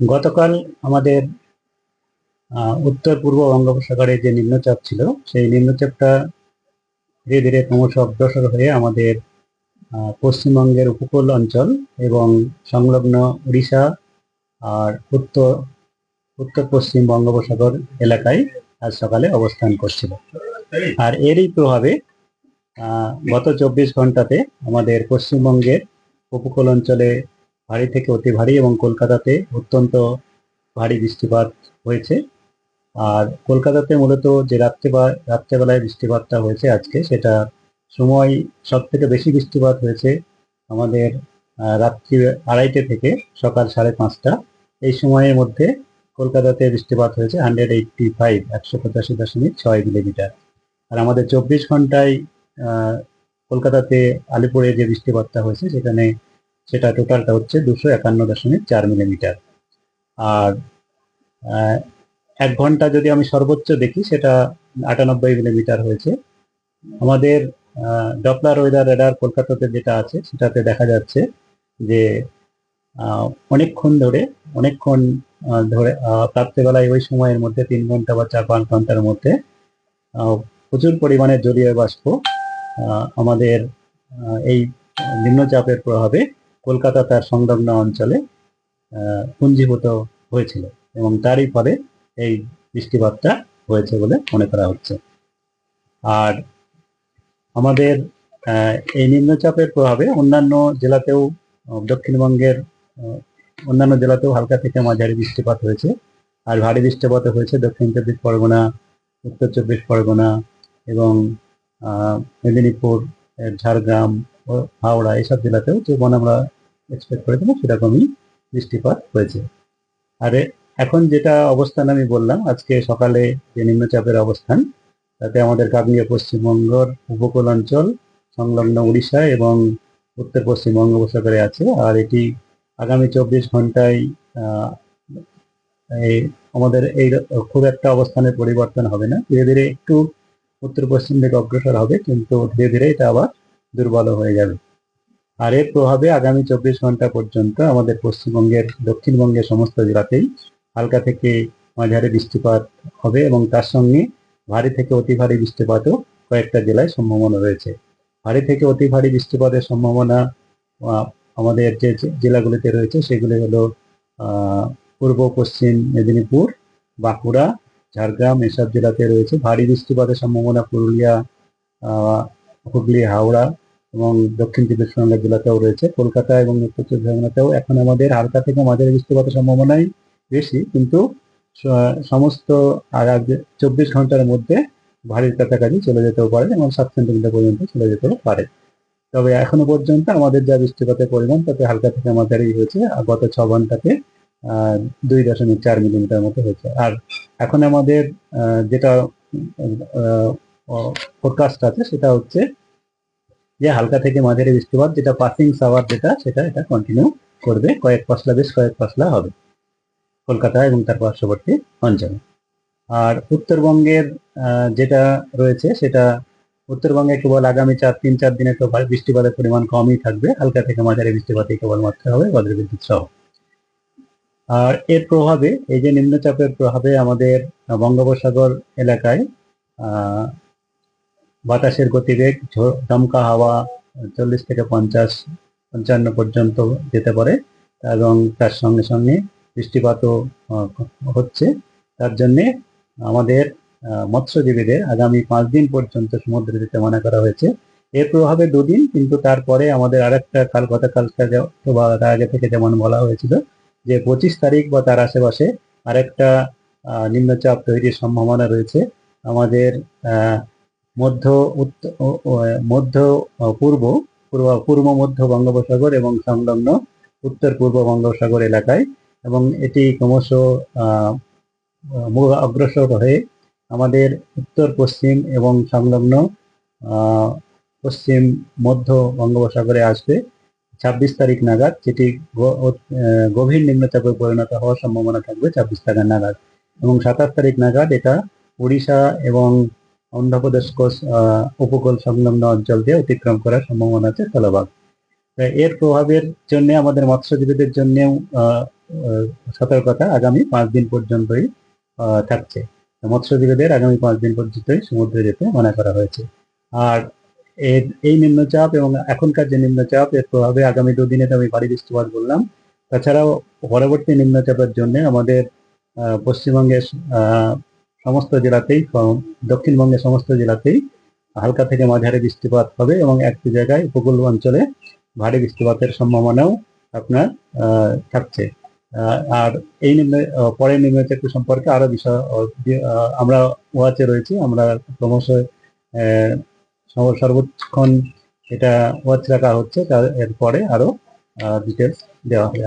গতকাল আমাদের উত্তর পূর্ব বঙ্গোপসাগরে যে নিম্নচাপ ছিল, সেই নিম্নচাপটা ধীরে ধীরে ক্রমশ অগ্রসর হয়ে আমাদের পশ্চিমবঙ্গের উপকূল অঞ্চল এবং সংলগ্ন উড়িষ্যা আর উত্তর উত্তর পশ্চিম বঙ্গোপসাগর এলাকায় আজ সকালে অবস্থান করছিল। আর এরই প্রভাবে গত চব্বিশ ঘন্টাতে আমাদের পশ্চিমবঙ্গের উপকূল অঞ্চলে ভারী থেকে অতি ভারী এবং কলকাতাতে অত্যন্ত ভারী বৃষ্টিপাত হয়েছে। আর কলকাতাতে মূলত যে রাত্রে বা রাত্রেবেলায় বৃষ্টিপাতটা হয়েছে আজকে, সেটা সময় সব থেকে বেশি বৃষ্টিপাত হয়েছে আমাদের রাত্রি আড়াইটে থেকে সকাল সাড়ে পাঁচটা। এই সময়ের মধ্যে কলকাতাতে বৃষ্টিপাত হয়েছে হান্ড্রেড এইটটি ফাইভ একশো পঁচাশি দশমিক ছয় মিলিমিটার। আর আমাদের চব্বিশ ঘন্টায় কলকাতাতে আলিপুরে যে বৃষ্টিপাতটা হয়েছে, সেখানে সেটা টোটালটা হচ্ছে দুশো একান্ন দশমিক চার মিলিমিটার আর এক ঘণ্টা যদি আমি সর্বোচ্চ দেখি, সেটা আটানব্বই মিলিমিটার হয়েছে। আমাদের ডপলার ওয়েদার রেডার কলকাতাতে যেটা আছে, সেটাতে দেখা যাচ্ছে যে অনেকক্ষণ ধরে অনেকক্ষণ ধরে রাত্রেবেলায় ওই সময়ের মধ্যে তিন ঘণ্টা বা চার পাঁচ ঘণ্টার মধ্যে প্রচুর পরিমাণে জলীয় বাষ্প আমাদের এই নিম্নচাপের প্রভাবে কলকাতা তার সংলগ্ন অঞ্চলে পুঞ্জীভূত হয়েছিল এবং তারই ফলে এই বৃষ্টিপাতটা হয়েছে বলে মনে করা হচ্ছে। আর আমাদের এই নিম্নচাপের প্রভাবে অন্যান্য জেলাতেও, দক্ষিণবঙ্গের অন্যান্য জেলাতেও হালকা থেকে মাঝারি বৃষ্টিপাত হয়েছে। আর ভারী বৃষ্টিপাত হয়েছে। দক্ষিণ চব্বিশ পরগনা, উত্তর চব্বিশ পরগনা এবং মেদিনীপুর ঝাড়গ্রাম হাওড়া, এসব জেলাতেও। যেমন আমরা এক্সপেক্ট করেছিলাম সেরকমই বৃষ্টিপাত হয়েছে। আর, এখন যেটা অবস্থান আমি বললাম, আজকে সকালে যে নিম্নচাপের অবস্থান, তাতে আমাদের কাকনীয় পশ্চিমবঙ্গর উপকূল অঞ্চল সংলগ্ন উড়িষ্যা এবং উত্তর পশ্চিম বঙ্গোপসাগরে আছে। আর এটি আগামী চব্বিশ ঘন্টায় এই আমাদের এই খুব একটা অবস্থানের পরিবর্তন হবে না। ধীরে ধীরে একটু উত্তর পশ্চিম দিকে অগ্রসর হবে, কিন্তু ধীরে ধীরে এটা আবার দুর্বল হয়ে যাবে। আর এর প্রভাবে আগামী চব্বিশ ঘণ্টা পর্যন্ত আমাদের পশ্চিমবঙ্গের, দক্ষিণবঙ্গের সমস্ত জেলাতেই হালকা থেকে মাঝারি বৃষ্টিপাত হবে এবং তার সঙ্গে ভারী থেকে অতি ভারী বৃষ্টিপাতও কয়েকটা জেলায় সম্ভাবনা রয়েছে। ভারী থেকে অতি ভারী বৃষ্টিপাতের সম্ভাবনা আমাদের যে জেলাগুলিতে রয়েছে সেগুলি হলো পূর্ব, পশ্চিম মেদিনীপুর, বাঁকুড়া, ঝাড়গ্রাম এসব জেলাতে রয়েছে। ভারী বৃষ্টিপাতের সম্ভাবনা পুরুলিয়া হুগলি, হাওড়া এবং দক্ষিণ চব্বিশ পরগনা জেলাতেও রয়েছে। কলকাতা এবং উত্তর চব্বিশ পরগনাতেও এখন আমাদের হালকা থেকে মাঝারি বৃষ্টিপাতের সম্ভাবনাই বেশি। কিন্তু সমস্ত চব্বিশ ঘণ্টার মধ্যে ভারীর কাছাকাছি চলে যেতেও পারে এবং সাত সেন্টিমিটার পর্যন্ত চলে যেতেও পারে। তবে এখনও পর্যন্ত আমাদের যা বৃষ্টিপাতের পরিমাণ, তাতে হালকা থেকে মাঝারি হয়েছে। আর গত ছ ঘন্টাতে দুই দশমিক চার মিলিমিটার মতো হয়েছে। আর এখন আমাদের যেটা ফোরকাস্ট আছে, সেটা হচ্ছে যে হালকা থেকে মাঝারি বৃষ্টিপাত, যেটা পাসিং সাওয়ার যেটা, সেটা এটা কন্টিনিউ করবে। কয়েক পশলা বেশ কয়েক পশলা হবে কলকাতা এবং তার পার্শ্ববর্তী অঞ্চলে। আর উত্তরবঙ্গের যেটা রয়েছে সেটা উত্তরবঙ্গে কেবল আগামী চার, তিন, চার দিনে তো বৃষ্টিপাতের পরিমাণ কমই থাকবে। হালকা থেকে মাঝারি বৃষ্টিপাতই কেবলমাত্র হবে বজ্রবিদ্যুৎ সহ। আর এর প্রভাবে, এই যে নিম্নচাপের প্রভাবে আমাদের বঙ্গোপসাগর এলাকায় বাতাসের গতিবেগ দমকা হাওয়া, চল্লিশ থেকে পঞ্চাশ, পঞ্চান্ন পর্যন্ত যেতে পারে। এবং তার সঙ্গে সঙ্গে বৃষ্টিপাতও হচ্ছে। তার জন্যে আমাদের মৎস্যজীবীদের আগামী পাঁচ দিন পর্যন্ত সমুদ্রে যেতে মানা করা হয়েছে। এর প্রভাবে দুদিন, কিন্তু তারপরে আমাদের আরেকটা কাল, গতকালকে যে- বা তার আগে থেকে যেমন বলা হয়েছিল যে পঁচিশ তারিখ বা তার আশেপাশে আরেকটা নিম্নচাপ তৈরির সম্ভাবনা রয়েছে। আমাদের মধ্য মধ্য পূর্ব পূর্ব পূর্ব, মধ্য বঙ্গোপসাগর এবং সংলগ্ন উত্তর, পূর্ব বঙ্গোপসাগর এলাকায় এবং এটি ক্রমশ অগ্রসর হয়ে আমাদের উত্তর, পশ্চিম এবং সংলগ্ন পশ্চিম, মধ্য বঙ্গোপসাগরে আসবে ছাব্বিশ তারিখ নাগাদ, যেটি গভীর নিম্নচাপে পরিণত হওয়ার সম্ভাবনা থাকবে ছাব্বিশ তারিখ নাগাদ এবং সাতাশ তারিখ নাগাদ এটা উড়িষ্যা এবং অন্ধ্রপ্রদেশ কোষ উপকূল সংলগ্ন অঞ্চল দিয়ে অতিক্রম করার সম্ভাবনা আছে স্থলভাগ এর প্রভাবের জন্য আমাদের মৎস্যজীবীদের জন্যেও সতর্কতা আগামী পাঁচ দিন পর্যন্তই থাকছে। মৎস্যজীবীদের আগামী পাঁচ দিন পর্যন্তই সমুদ্রে যেতে মানা করা হয়েছে। আর এর, এই নিম্নচাপ এবং এখনকার যে নিম্নচাপ, এর প্রভাবে আগামী দুদিনে তো আমি ভারী বৃষ্টিপাত বললাম। তাছাড়াও পরবর্তী নিম্নচাপের জন্য আমাদের পশ্চিমবঙ্গের সমস্ত জেলাতেই দক্ষিণবঙ্গের সমস্ত জেলাতেই হালকা থেকে মাঝারি বৃষ্টিপাত হবে এবং একটি জায়গায় উপকূল অঞ্চলে ভারী বৃষ্টিপাতের সম্ভাবনাও আপনার থাকছে। আর এই নিম্ন পরের নিম্নচাপটি সম্পর্কে আরও বিষয় আমরা ওয়াচে রয়েছি। আমরা ক্রমশ সর্বক্ষণ এটা ওয়াচ রাখা হচ্ছে। তার এরপরে আরও ডিটেলস দেওয়া হবে